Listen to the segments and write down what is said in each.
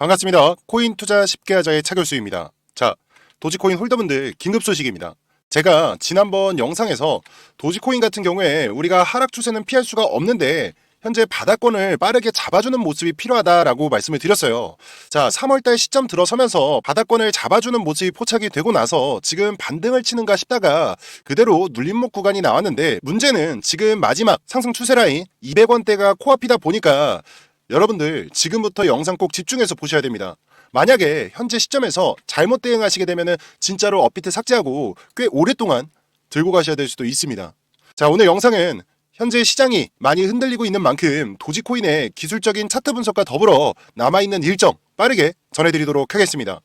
반갑습니다. 코인 투자 쉽게 하자의 차결수입니다. 자, 도지코인 홀더분들 긴급 소식입니다. 제가 지난번 영상에서 도지코인 같은 경우에 우리가 하락 추세는 피할 수가 없는데 현재 바닥권을 빠르게 잡아주는 모습이 필요하다라고 말씀을 드렸어요. 자, 3월달 시점 들어서면서 바닥권을 잡아주는 모습이 포착이 되고 나서 지금 반등을 치는가 싶다가 그대로 눌림목 구간이 나왔는데 문제는 지금 마지막 상승 추세 라인 200원대가 코앞이다 보니까 여러분들 지금부터 영상 꼭 집중해서 보셔야 됩니다. 만약에 현재 시점에서 잘못 대응하시게 되면은 진짜로 업비트 삭제하고 꽤 오랫동안 들고 가셔야 될 수도 있습니다. 자, 오늘 영상은 현재 시장이 많이 흔들리고 있는 만큼 도지코인의 기술적인 차트 분석과 더불어 남아있는 일정 빠르게 전해드리도록 하겠습니다.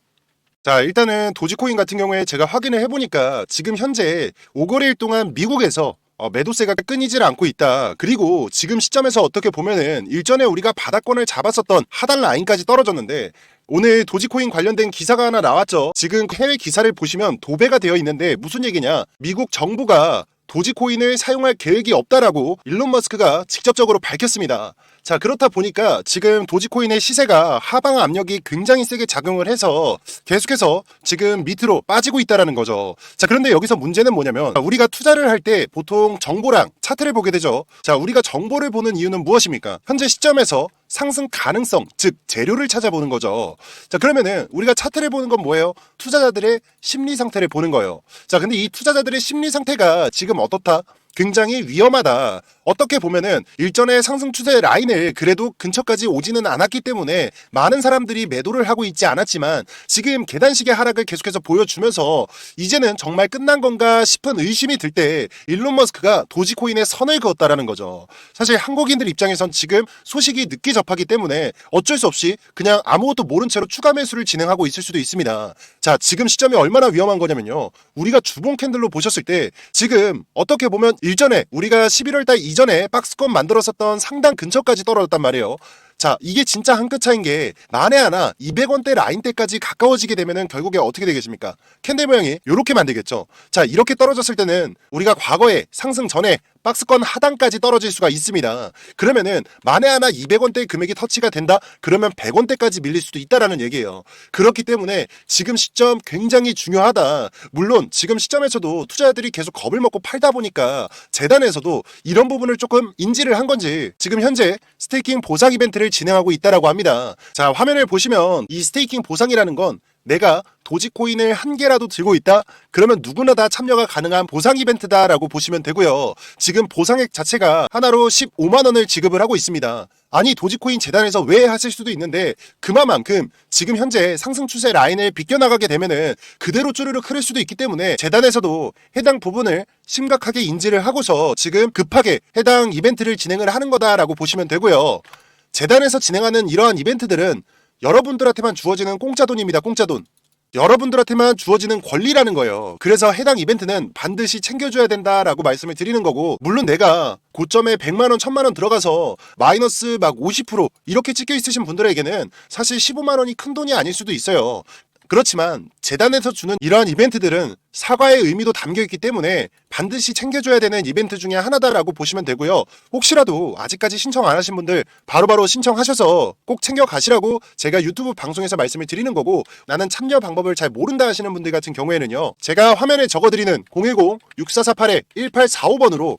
자, 일단은 도지코인 같은 경우에 제가 확인을 해보니까 지금 현재 5거래일 동안 미국에서 어, 매도세가 끊이질 않고 있다. 그리고 지금 시점에서 어떻게 보면은 일전에 우리가 바닥권을 잡았었던 하단 라인까지 떨어졌는데 오늘 도지코인 관련된 기사가 하나 나왔죠. 지금 해외 기사를 보시면 도배가 되어 있는데 무슨 얘기냐? 미국 정부가 도지코인을 사용할 계획이 없다라고 일론 머스크가 직접적으로 밝혔습니다. 자, 그렇다 보니까 지금 도지코인의 시세가 하방 압력이 굉장히 세게 작용을 해서 계속해서 지금 밑으로 빠지고 있다라는 거죠. 자, 그런데 여기서 문제는 뭐냐면 우리가 투자를 할 때 보통 정보랑 차트를 보게 되죠. 자, 우리가 정보를 보는 이유는 무엇입니까? 현재 시점에서 상승 가능성, 즉 재료를 찾아보는 거죠. 자, 그러면은 우리가 차트를 보는 건 뭐예요? 투자자들의 심리 상태를 보는 거예요. 자, 근데 이 투자자들의 심리 상태가 지금 어떻다? 굉장히 위험하다. 어떻게 보면은 일전의 상승 추세 라인을 그래도 근처까지 오지는 않았기 때문에 많은 사람들이 매도를 하고 있지 않았지만 지금 계단식의 하락을 계속해서 보여주면서 이제는 정말 끝난 건가 싶은 의심이 들 때 일론 머스크가 도지코인에 선을 그었다라는 거죠. 사실 한국인들 입장에선 지금 소식이 늦게 접하기 때문에 어쩔 수 없이 그냥 아무것도 모른 채로 추가 매수를 진행하고 있을 수도 있습니다. 자, 지금 시점이 얼마나 위험한 거냐면요. 우리가 주봉 캔들로 보셨을 때 지금 어떻게 보면 일전에 우리가 11월 달 이 전에 박스권 만들었었던 상당 근처까지 떨어졌단 말이에요. 자, 이게 진짜 한 끗 차인 게 만에 하나 200원대 라인대까지 가까워지게 되면은 결국에 어떻게 되겠습니까? 캔들 모양이 이렇게 만들겠죠. 자, 이렇게 떨어졌을 때는 우리가 과거에 상승 전에 박스권 하단까지 떨어질 수가 있습니다. 그러면은 만에 하나 200원대 금액이 터치가 된다? 그러면 100원대까지 밀릴 수도 있다라는 얘기예요. 그렇기 때문에 지금 시점 굉장히 중요하다. 물론 지금 시점에서도 투자자들이 계속 겁을 먹고 팔다 보니까 재단에서도 이런 부분을 조금 인지를 한 건지 지금 현재 스테이킹 보상 이벤트를 진행하고 있다라고 합니다. 자, 화면을 보시면 이 스테이킹 보상이라는 건 내가 도지코인을 한 개라도 들고 있다? 그러면 누구나 다 참여가 가능한 보상 이벤트다라고 보시면 되고요. 지금 보상액 자체가 하나로 15만 원을 지급을 하고 있습니다. 아니 도지코인 재단에서 왜 하실 수도 있는데 그만큼 지금 현재 상승 추세 라인을 비껴나가게 되면은 그대로 쭈르륵 흐를 수도 있기 때문에 재단에서도 해당 부분을 심각하게 인지를 하고서 지금 급하게 해당 이벤트를 진행을 하는 거다라고 보시면 되고요. 재단에서 진행하는 이러한 이벤트들은 여러분들한테만 주어지는 공짜 돈입니다. 공짜 돈. 여러분들한테만 주어지는 권리라는 거예요. 그래서 해당 이벤트는 반드시 챙겨줘야 된다라고 말씀을 드리는 거고, 물론 내가 고점에 100만원, 1000만원 들어가서 마이너스 막 50% 이렇게 찍혀 있으신 분들에게는 사실 15만원이 큰 돈이 아닐 수도 있어요. 그렇지만 재단에서 주는 이러한 이벤트들은 사과의 의미도 담겨 있기 때문에 반드시 챙겨줘야 되는 이벤트 중에 하나다라고 보시면 되고요. 혹시라도 아직까지 신청 안 하신 분들 바로바로 신청하셔서 꼭 챙겨 가시라고 제가 유튜브 방송에서 말씀을 드리는 거고 나는 참여 방법을 잘 모른다 하시는 분들 같은 경우에는요. 제가 화면에 적어드리는 010-6448-1845번으로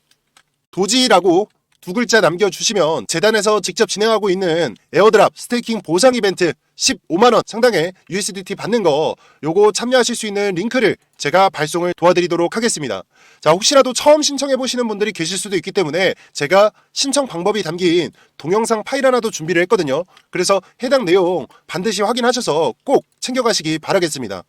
도지라고 두 글자 남겨주시면 재단에서 직접 진행하고 있는 에어드랍 스테이킹 보상 이벤트 15만원 상당의 USDT 받는 거 요거 참여하실 수 있는 링크를 제가 발송을 도와드리도록 하겠습니다. 자 혹시라도 처음 신청해 보시는 분들이 계실 수도 있기 때문에 제가 신청 방법이 담긴 동영상 파일 하나도 준비를 했거든요. 그래서 해당 내용 반드시 확인하셔서 꼭 챙겨가시기 바라겠습니다.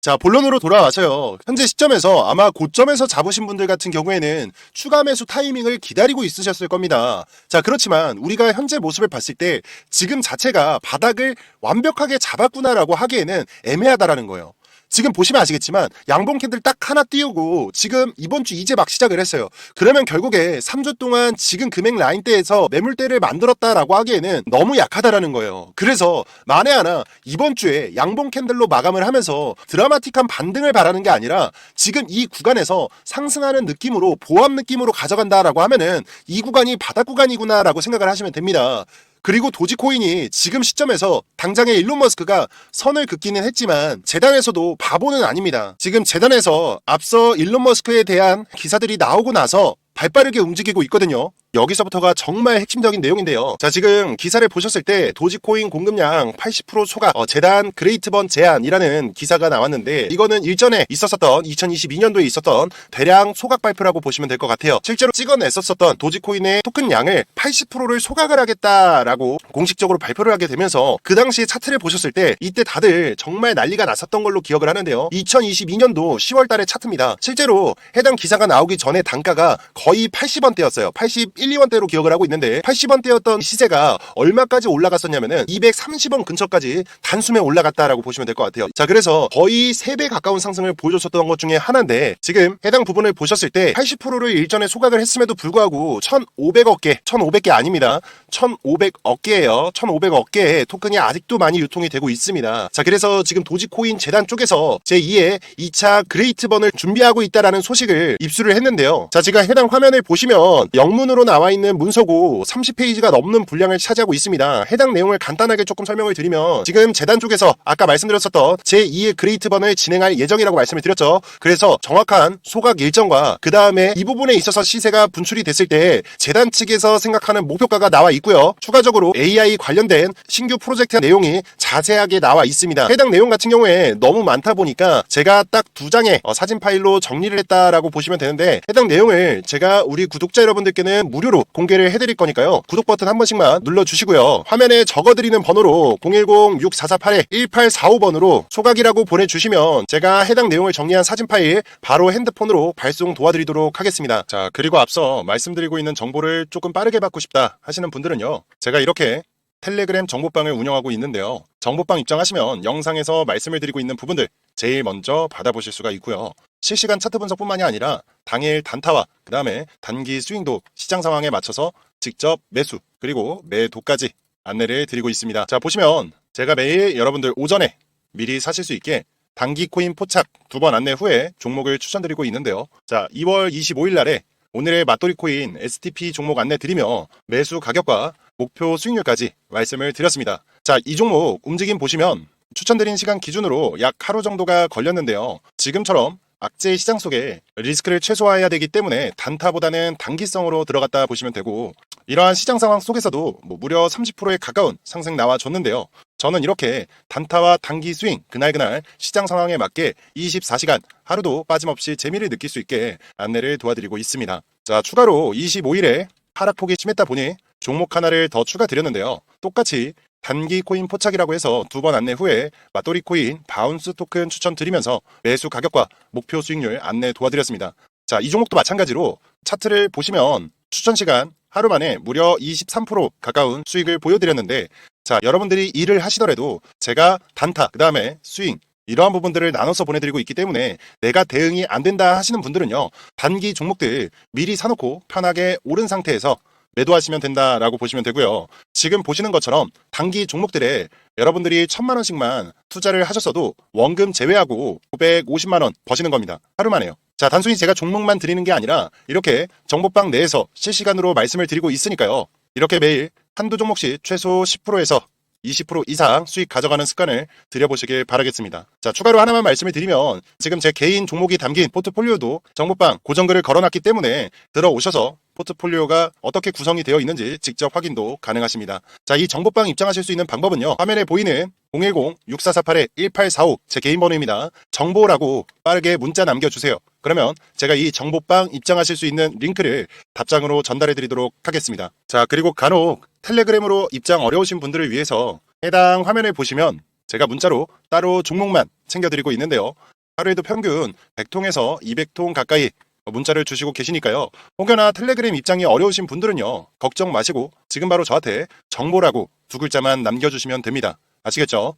자, 본론으로 돌아와서요. 현재 시점에서 아마 고점에서 잡으신 분들 같은 경우에는 추가 매수 타이밍을 기다리고 있으셨을 겁니다. 자, 그렇지만 우리가 현재 모습을 봤을 때 지금 자체가 바닥을 완벽하게 잡았구나라고 하기에는 애매하다라는 거예요. 지금 보시면 아시겠지만 양봉 캔들 딱 하나 띄우고 지금 이번 주 이제 막 시작을 했어요. 그러면 결국에 3주 동안 지금 금액 라인대에서 매물대를 만들었다라고 하기에는 너무 약하다라는 거예요. 그래서 만에 하나 이번 주에 양봉 캔들로 마감을 하면서 드라마틱한 반등을 바라는 게 아니라 지금 이 구간에서 상승하는 느낌으로 보합 느낌으로 가져간다라고 하면은 이 구간이 바닥 구간이구나라고 생각을 하시면 됩니다. 그리고 도지코인이 지금 시점에서 당장의 일론 머스크가 선을 긋기는 했지만 재단에서도 바보는 아닙니다. 지금 재단에서 앞서 일론 머스크에 대한 기사들이 나오고 나서 발빠르게 움직이고 있거든요. 여기서부터가 정말 핵심적인 내용인데요. 자, 지금 기사를 보셨을 때 도지코인 공급량 80% 소각, 어, 재단 그레이트번 제안이라는 기사가 나왔는데 이거는 일전에 있었었던 2022년도에 있었던 대량 소각 발표라고 보시면 될 것 같아요. 실제로 찍어냈었었던 도지코인의 토큰 양을 80%를 소각을 하겠다라고 공식적으로 발표를 하게 되면서 그 당시 차트를 보셨을 때 이때 다들 정말 난리가 났었던 걸로 기억을 하는데요. 2022년도 10월 달의 차트입니다. 실제로 해당 기사가 나오기 전에 단가가 거의 80원대였어요. 81, 2원대로 기억을 하고 있는데 80원대였던 시세가 얼마까지 올라갔었냐면은 230원 근처까지 단숨에 올라갔다라고 보시면 될 것 같아요. 자, 그래서 거의 3배 가까운 상승을 보여줬었던 것 중에 하나인데 지금 해당 부분을 보셨을 때 80%를 일전에 소각을 했음에도 불구하고 1,500억 개, 1,500개 아닙니다. 1,500억 개예요. 1,500억 개의 토큰이 아직도 많이 유통이 되고 있습니다. 자, 그래서 지금 도지코인 재단 쪽에서 제2의 2차 그레이트번을 준비하고 있다라는 소식을 입수를 했는데요. 자, 지금 해당 화면을 보시면 영문으로 나와 있는 문서고 30페이지가 넘는 분량을 차지하고 있습니다. 해당 내용을 간단하게 조금 설명을 드리면 지금 재단 쪽에서 아까 말씀드렸었던 제2의 그레이트번을 진행할 예정이라고 말씀을 드렸죠. 그래서 정확한 소각 일정과 그 다음에 이 부분에 있어서 시세가 분출이 됐을 때 재단 측에서 생각하는 목표가가 나와 있고요. 추가적으로 AI 관련된 신규 프로젝트 내용이 자세하게 나와 있습니다. 해당 내용 같은 경우에 너무 많다 보니까 제가 딱 두 장의 어, 사진 파일로 정리를 했다라고 보시면 되는데 해당 내용을 제가 우리 구독자 여러분들께는 무 료로 공개를 해드릴 거니까요. 구독 버튼 한 번씩만 눌러주시고요. 화면에 적어드리는 번호로 010-6448-1845번으로 소각이라고 보내주시면 제가 해당 내용을 정리한 사진 파일 바로 핸드폰으로 발송 도와드리도록 하겠습니다. 자, 그리고 앞서 말씀드리고 있는 정보를 조금 빠르게 받고 싶다 하시는 분들은요. 제가 이렇게 텔레그램 정보방을 운영하고 있는데요. 정보방 입장하시면 영상에서 말씀을 드리고 있는 부분들 제일 먼저 받아보실 수가 있고요. 실시간 차트 분석뿐만이 아니라 당일 단타와 그 다음에 단기 스윙도 시장 상황에 맞춰서 직접 매수 그리고 매도까지 안내를 드리고 있습니다. 자 보시면 제가 매일 여러분들 오전에 미리 사실 수 있게 단기 코인 포착 두 번 안내 후에 종목을 추천드리고 있는데요. 자 2월 25일 날에 오늘의 맞돌이 코인 STP 종목 안내 드리며 매수 가격과 목표 수익률까지 말씀을 드렸습니다. 자, 이 종목 움직임 보시면 추천드린 시간 기준으로 약 하루 정도가 걸렸는데요. 지금처럼 악재 시장 속에 리스크를 최소화해야 되기 때문에 단타보다는 단기성으로 들어갔다 보시면 되고 이러한 시장 상황 속에서도 뭐 무려 30%에 가까운 상승 나와줬는데요. 저는 이렇게 단타와 단기 스윙 그날그날 시장 상황에 맞게 24시간 하루도 빠짐없이 재미를 느낄 수 있게 안내를 도와드리고 있습니다. 자, 추가로 25일에 하락폭이 심했다 보니 종목 하나를 더 추가 드렸는데요. 똑같이 단기 코인 포착이라고 해서 두 번 안내 후에 맞돌이 코인 바운스 토큰 추천드리면서 매수 가격과 목표 수익률 안내 도와드렸습니다. 자, 이 종목도 마찬가지로 차트를 보시면 추천 시간 하루 만에 무려 23% 가까운 수익을 보여드렸는데 자, 여러분들이 일을 하시더라도 제가 단타, 그 다음에 스윙, 이러한 부분들을 나눠서 보내드리고 있기 때문에 내가 대응이 안 된다 하시는 분들은요, 단기 종목들 미리 사놓고 편하게 오른 상태에서 매도하시면 된다라고 보시면 되고요. 지금 보시는 것처럼 단기 종목들에 여러분들이 천만 원씩만 투자를 하셨어도 원금 제외하고 950만 원 버시는 겁니다. 하루 만에요. 자, 단순히 제가 종목만 드리는 게 아니라 이렇게 정보방 내에서 실시간으로 말씀을 드리고 있으니까요. 이렇게 매일 한두 종목씩 최소 10%에서 20% 이상 수익 가져가는 습관을 들여보시길 바라겠습니다. 자, 추가로 하나만 말씀을 드리면 지금 제 개인 종목이 담긴 포트폴리오도 정보방 고정글을 걸어놨기 때문에 들어오셔서 포트폴리오가 어떻게 구성이 되어 있는지 직접 확인도 가능하십니다. 자, 이 정보방 입장하실 수 있는 방법은요. 화면에 보이는 010-6448-1845 제 개인 번호입니다. 정보라고 빠르게 문자 남겨주세요. 그러면 제가 이 정보방 입장하실 수 있는 링크를 답장으로 전달해 드리도록 하겠습니다. 자, 그리고 간혹 텔레그램으로 입장 어려우신 분들을 위해서 해당 화면을 보시면 제가 문자로 따로 종목만 챙겨드리고 있는데요. 하루에도 평균 100통에서 200통 가까이 문자를 주시고 계시니까요. 혹여나 텔레그램 입장이 어려우신 분들은요. 걱정 마시고 지금 바로 저한테 정보라고 두 글자만 남겨주시면 됩니다. 아시겠죠?